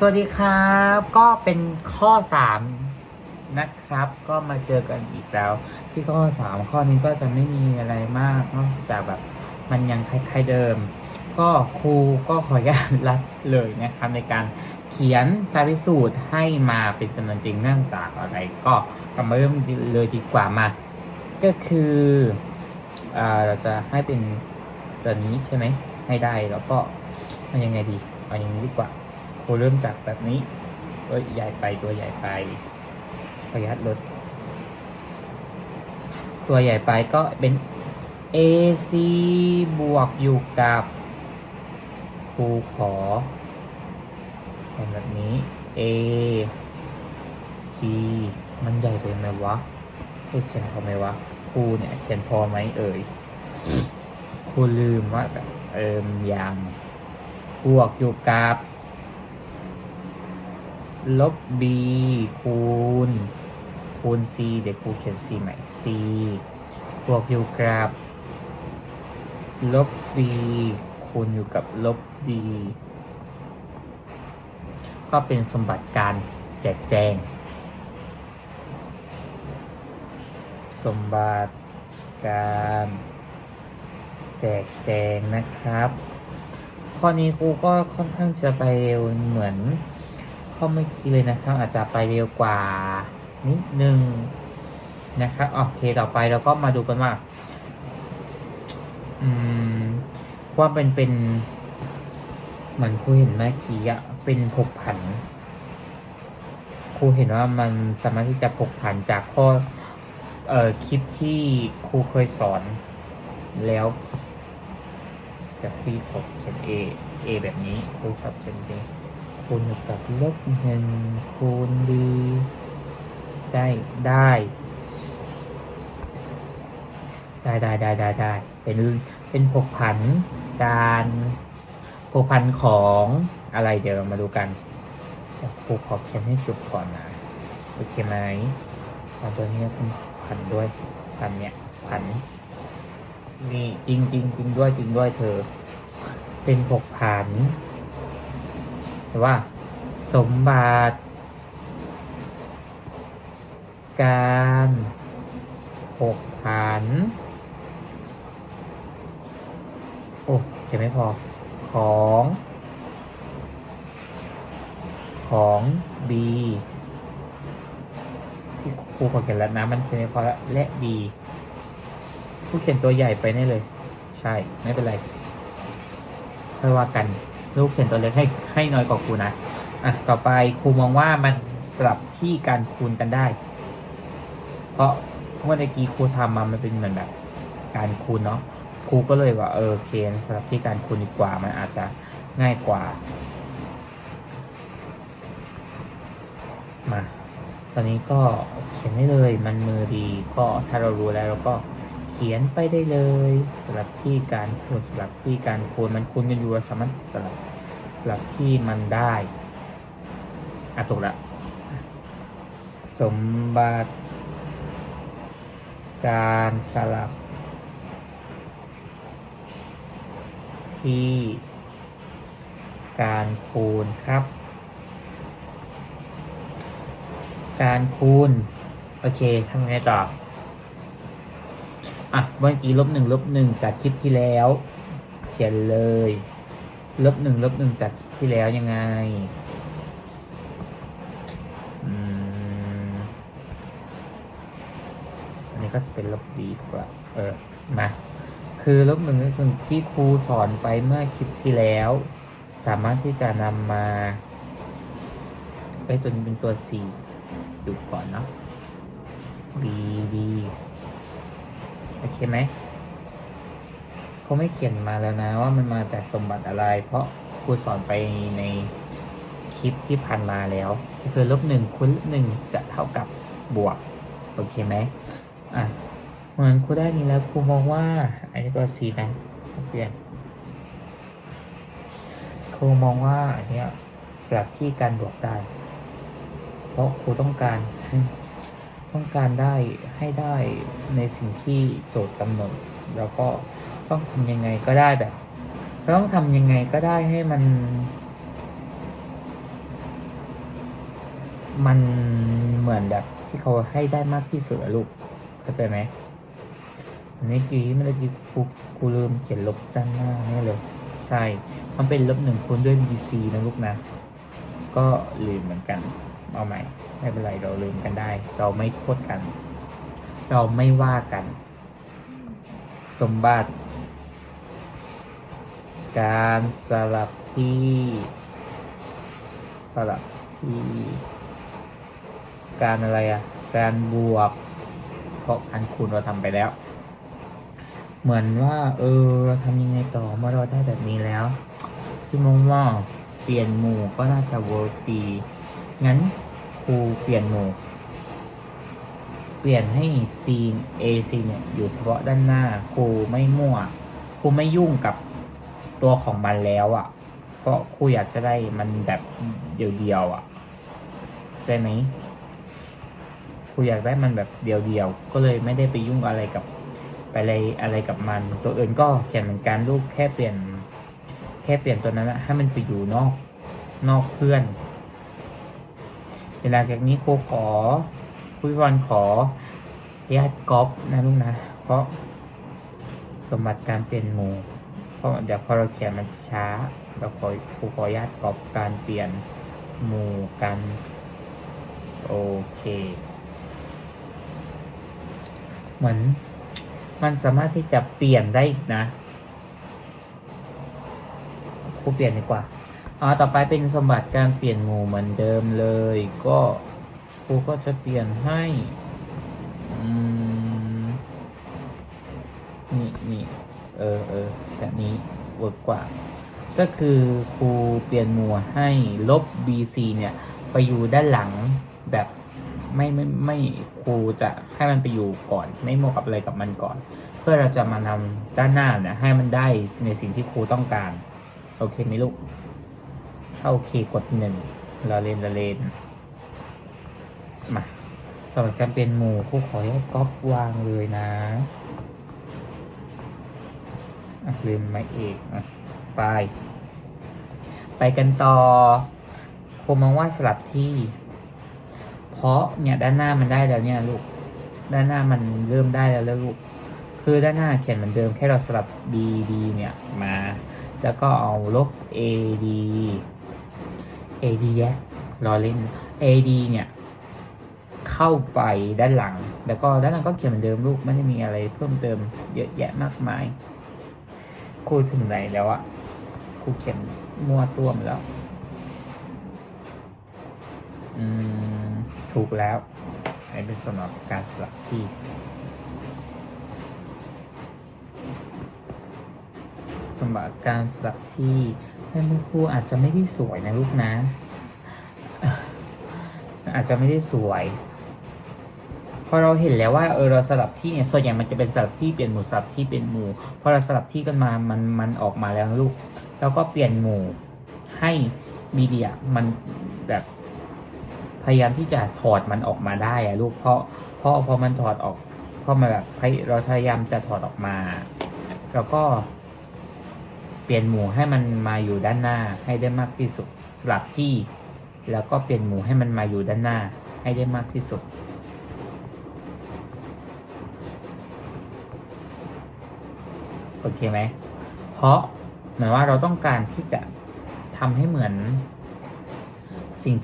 สวัสดีครับ ก็เป็นข้อ3นะครับ ก็มาเจอกันอีกแล้ว ที่ข้อ3ข้อนี้ก็จะไม่มีอะไรมากนอกจากแบบมันยังคล้ายๆเดิม ก็ครูก็ขออนุญาตรัดเลยนะครับในการเขียนการพิสูจน์ให้มาเป็นจำนวนจริงเนื่องจากอะไรก็เรามาเริ่มเลยดีกว่ามา ก็คืออ่าเราจะให้เป็นตัวนี้ใช่ไหมให้ได้แล้วก็มันยังไงดีเอาอย่างนี้ดีกว่า ครูเริ่มจากแบบนี้เอ้ยใหญ่ไปตัวใหญ่ไปประหยัดลด ตัวใหญ่ไปก็เป็น AC บวกอยู่กับครูขอเป็นแบบนี้ A T มันใหญ่ไปไหมวะเขียนพอไหมวะครูเนี่ยเขียนพอไหมเอ่ยครูลืมว่าแบบเอิมยังบวกอยู่กับ ลบ b คูณ คูณ c เดี๋ยวครูเขียน c ใหม่ c บวกอยู่กับลบ b คูณอยู่กับลบ b ก็เป็นสมบัติการแจกแจง สมบัติการแจกแจงนะครับ ข้อนี้ครูก็ค่อนข้างจะไปเร็วเหมือน ข้อเมื่อกี้เลยนะครับ อาจจะไปเร็วกว่านิดนึงนะครับโอเคต่อไปเราก็มาดูกันว่าอืมว่าเป็นเป็นเหมือนครูเห็นเมื่อกี้อะเป็นผกผันครูเห็นว่ามันสามารถที่จะผกผันจากข้อเอ่อคลิปที่ครูเคยสอนแล้วจากที่เขาเขียน A A แบบนี้ครูชอบเขียน A คูณกับ ลบหนึ่งคูณดีได้ได้ ได้ได้ได้ได้ได้เป็นเป็นผกผันการผกผันของอะไรเดี๋ยวเรามาดูกันครูขอเขียนให้จบก่อนนะโอเคไหมเอาตัวนี้เป็นผันด้วยผันเนี่ยผันนี่จริงจริงจริงด้วยจริงด้วยเธอ เป็นผกผัน ว่า สมบัติ การหกผัน โอ้เขียนไม่พอ ของ ของ B ที่ครูขอเขียนแล้วนะมันเขียนไม่พอแล้วและ B ผู้เขียนตัวใหญ่ไปแน่เลย ใช่ ไม่เป็นไรค่อยว่ากัน ลูกเขียนตัวเล็กให้ให้น้อยกว่าครูนะอะต่อไปครูมองว่ามันสลับที่การคูณกันได้ เพราะเมื่อกี้ครูทำมามันเป็นเหมือนแบบ การคูณเนาะครูก็เลยว่าเออเคสลับที่การคูณดีกว่ามันอาจจะง่ายกว่า มา ตอนนี้ก็เขียนได้เลยมันมือดีก็ถ้าเรารู้แล้วเราก็ ขียนไปได้เลยสลับที่การคูณสลับที่การคูณมันคูณกันอยู่ราสามารถสลับสลับที่มันได้อะถูกละสมบัติ การสลับ ที่ การคูณครับ การคูณ โอเคทำไงต่อ อะเมื่อกี้ลบหนึ่งลบหนึ่งจากคลิปที่แล้ว เขียนเลยลบหนึ่งลบหนึ่งจากคลิปที่แล้วยังไงอันนี้ก็จะเป็นลบดีกว่า เออมาคือลบหนึ่งก็คือที่ครูสอนไปเมื่อคลิปที่แล้ว สามารถที่จะนำมาไปตัวนี้เป็นตัว C ดูก่อนเนาะ B B โอเคไหมเขาไม่เขียนมาแล้วนะว่ามันมาจากสมบัติอะไร เพราะครูสอนไปในคลิปที่ผ่านมาแล้วคือลบหนึ่งคูณลบหนึ่งจะเท่ากับบวกโอเคไหมอะเหมือนครูได้นี้แล้วครูมองว่า อันนี้ตัว C นะเปลี่ยนครูมองว่าอันเนี้ยสลับที่การบวกได้ เพราะครูต้องการให้ ต้องการได้ให้ได้ในสิ่งที่โจทย์กำหนด แล้วก็ต้องทำยังไงก็ได้แบบต้องทำยังไงก็ได้ให้มัน มันเหมือนแบบที่เขาให้ได้มากที่สุดลูกเข้าใจไหมอันนี้กี้เมื่อกี้กูกูลืมเขียนลบด้านหน้านี่เลย ใช่มันเป็นลบหนึ่งคูณด้วย BC นะลูกนะ ก็ลืมเหมือนกัน เอาใหม่ ไม่เป็นไรเราลืมกันได้ เราไม่โทษกัน เราไม่ว่ากัน สมบัติ การสลับที่สลับที่การอะไรอะการบวกเพราะการคูณเราทำไปแล้ว เหมือนว่า เออเราทำยังไงต่อเมื่อเราได้แบบนี้แล้วพี่มองว่าเปลี่ยนหมู่ก็น่าจะเวิร์กดีงั้น รูเปลี่ยนหมู่เปลี่ยนให้ C A C เนี่ยอยู่เฉพาะด้านหน้าครูไม่มั่วครูไม่ยุ่งกับตัวของมันแล้วอะ่ะ เพราะครูอยากจะได้มันแบบเดียวๆอะ่ะใช่ไหมครูอยากได้มันแบบเดียวๆก็เลยไม่ได้ไปยุ่งอะไรกับไปอะไรอะไรกับมัน ตัวอื่นก็เขียนเหมือนกันลูกแค่เปลี่ยน แค่เปลี่ยนตัวนั้นอะให้มันไปอยู่นอกนอกเพื่อน เวลาจากนี้ครูขอครูพิวันขอญาติก๊อปนะลูกนะ เพราะสมบัติการเปลี่ยนหมู่ เพราะเดี๋ยวพอเราเขียนมันช้า เราขอครูขอญาติก๊อปการเปลี่ยนหมู่กัน โอเค เหมือนมันสามารถที่จะเปลี่ยนได้อีกนะ ครูเปลี่ยนดีกว่า อ๋อต่อไปเป็นสมบัติการเปลี่ยนหมู่เหมือนเดิมเลย ก็ครูก็จะเปลี่ยนให้อืมนี่นี่เออเออแบบนี้เวิร์กกว่า ก็คือครูเปลี่ยนหมู่ให้ลบ BC เนี่ย ไปอยู่ด้านหลังแบบไม่ไม่ไม่ครูจะให้มันไปอยู่ก่อน ไม่โมวกับอะไรกับมันก่อน เพื่อเราจะมานำด้านหน้าเนี่ยให้มันได้ในสิ่งที่ครูต้องการ โอเคไหมลูก ถ้าโอเคกดหนึ่งเราเล่นเราเลนมาสำหรับการเป็นหมู่ครูขอให้ก๊อปวางเลยนะลืมไม่เอกไป ไปกันต่อครูมองว่าสลับที่ เพราะเนี่ยด้านหน้ามันได้แล้วเนี่ยลูก ด้านหน้ามันเริ่มได้แล้วแล้วลูก คือด้านหน้าเขียนเหมือนเดิมแค่เราสลับ b d เนี่ยมา แล้วก็เอาลบ a d a d แยกรอเล่น a d เนี่ย เข้าไปด้านหลัง แล้วก็ด้านหลังก็เขียนเหมือนเดิมลูกไม่ได้มีอะไรเพิ่มเติมเยอะแยะมากมายครูถึงไหนแล้วอะครูเขียนมั่วตัวมแล้ว อืม ถูกแล้วอันนี้เป็นสำหรับการสลับที่สมบัติการสลับที่ ให้ลูกครูอาจจะไม่ได้สวยนะลูกนะ อาจจะไม่ได้สวยพอเราเห็นแล้วว่าเออเราสลับที่เนี่ยส่วนใหญ่มันจะเป็นสลับที่เปลี่ยนหมู่สลับที่เป็นหมู่พอเราสลับที่กันมามันมันออกมาแล้วลูก แล้วก็เปลี่ยนหมู่ให้มีเดียมันแบบพยายามที่จะถอดมันออกมาได้อะลูกเพราะเพราะพอมันถอดออกพอมาแบบเราพยายามจะถอดออกมา แล้วก็ เปลี่ยนหมู่ให้มันมาอยู่ด้านหน้าให้ได้มากที่สุดสลับที่ แล้วก็เปลี่ยนหมู่ให้มันมาอยู่ด้านหน้าให้ได้มากที่สุด โอเคไหม เพราะเหมือนว่าเราต้องการที่จะทำให้เหมือนสิ่ง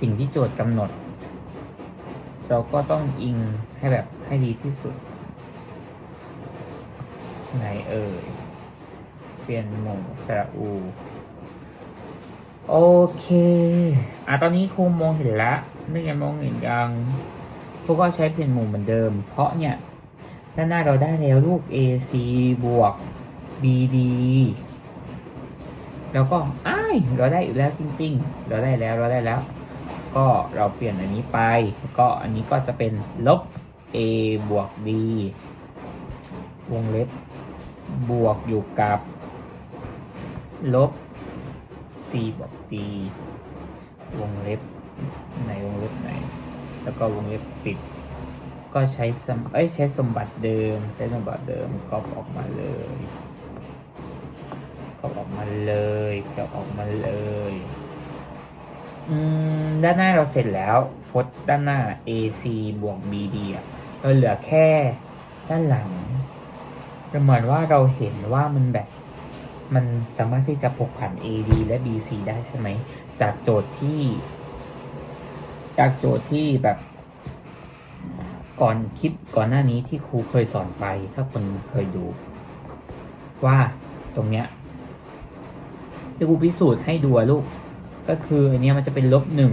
สิ่งที่โจทย์กำหนด เราก็ต้องอิงให้แบบให้ดีที่สุด ไหนเอ่ย เปลี่ยนหมู่สระอู โอเค อะตอนนี้ครูมองเห็นแล้วนี่ยังมองเห็นยังครูก็ใช้เปลี่ยนหมู่เหมือนเดิม เพราะเนี่ย ด้านหน้าเราได้แล้วลูก AC บวก BD แล้วก็อ้ายเราได้อีกแล้วจริง ๆ เราได้แล้วเราได้แล้ว ก็เราเปลี่ยนอันนี้ไป ก็อันนี้ก็จะเป็นลบ A บวก D วงเล็บบวกอยู่กับ ลบ c บวก d วงเล็บในวงเล็บไหน แล้วก็วงเล็บปิด ก็ใช้สมเอ้ยใช้สมบัติเดิม ใช้สมบัติเดิมก็ออกมาเลยก็ออกมาเลยก็ออกมาเลยอืมด้านหน้าเราเสร็จแล้วพจน์ด้านหน้า AC บวก BD อะเราเหลือแค่ด้านหลังก็เหมือนว่าเราเห็นว่ามันแบบ มันสามารถที่จะผกผัน AD และ BC ได้ใช่ไหม จากโจทย์ที่ จากโจทย์ที่แบบก่อนคลิปก่อนหน้านี้ที่ครูเคยสอนไป ถ้าคนเคยดู ว่าตรงเนี้ยที่ครูพิสูจน์ให้ดูลูก ก็คืออันนี้มันจะเป็นลบหนึ่ง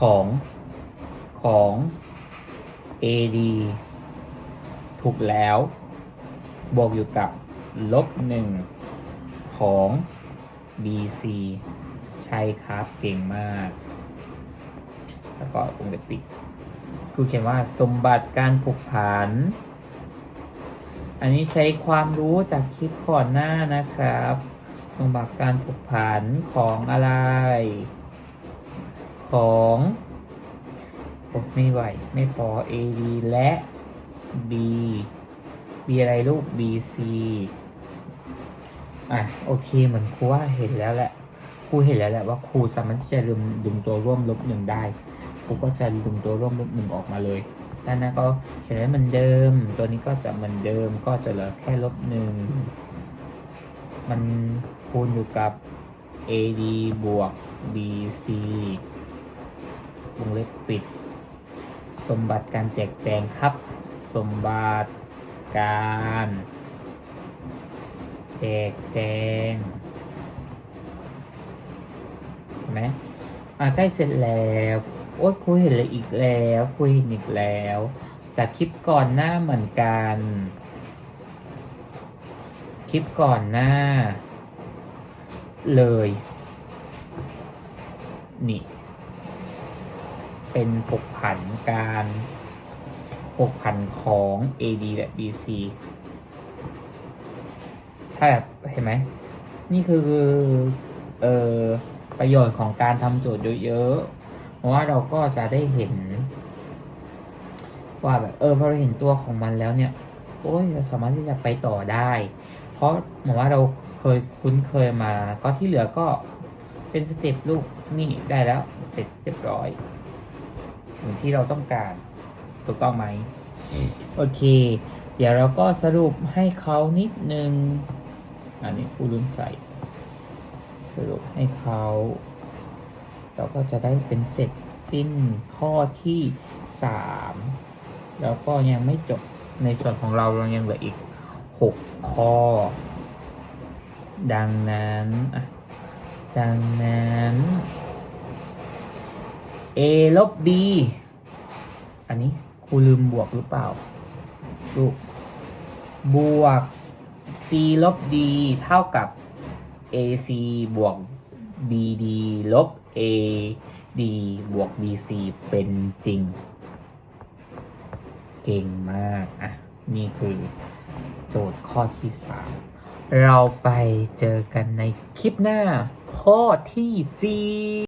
ของของ AD ถูกแล้ว บวกอยู่กับ ลบหนึ่งของ BC ใช่ครับเก่งมาก แล้วก็วงเล็บปิดครูเขียนว่าสมบัติการผูกผัน อันนี้ใช้ความรู้จากคลิปก่อนหน้านะครับ สมบัติการผูกผันของอะไร ของอ้ไม่ไหว ไม่พอ AD และ B B อะไรลูก BC อะโอเคเหมือนครูว่าเห็นแล้วแหละครูเห็นแล้วแหละว่าครูสามารถที่จะดึงดึงตัวร่วมลบหนึ่งได้ครูก็จะดึงตัวร่วมลบหนึ่งออกมาเลยด้านหน้าก็เขียนไว้เหมือนเดิม ตัวนี้ก็จะเหมือนเดิมก็จะเหลือแค่ลบหนึ่งมันคูณอยู่กับ AD บวก BC วงเล็บปิด สมบัติการแจกแจงครับ สมบัติการแจกแจงเห็นไหมอ่าใกล้เสร็จแล้วโอ๊ยครูเห็นเลยอีกแล้วครูเห็นอีกแล้ว จากคลิปก่อนหน้าเหมือนกัน คลิปก่อนหน้า เลย นี่ เป็นผกผันการผกผันของ AD และ BC ถ้าแบบเห็นไหม นี่คือเอ่อประโยชน์ของการทำโจทย์เยอะๆเพราะว่าเราก็จะได้เห็น ว่าแบบเออพอเราเห็นตัวของมันแล้วเนี่ยโอ้ยเราสามารถที่จะไปต่อได้ เพราะเหมือนว่าเราเคยคุ้นเคยมา ก็ที่เหลือก็เป็นสเต็ปลูกนี่ได้แล้วเสร็จเรียบร้อยสิ่งที่เราต้องการถูกต้องไหม โอเค เดี๋ยวเราก็สรุปให้เขานิดนึง อันนี้ครูลืมใส่ สรุปให้เขา เราก็จะได้เป็นเสร็จสิ้นข้อที่สามแล้วก็ยังไม่จบในส่วนของเราเรายังเหลืออีกหกข้อ ดังนั้นอะดังนั้น a ลบ b อันนี้ครูลืมบวกหรือเปล่า ลูก บวก c ลบ d เท่ากับ ac บวก bd ลบ ad บวก bc เป็นจริง เก่งมาก อะ นี่คือโจทย์ข้อที่ 3 เราไปเจอกันในคลิปหน้า ข้อที่ 4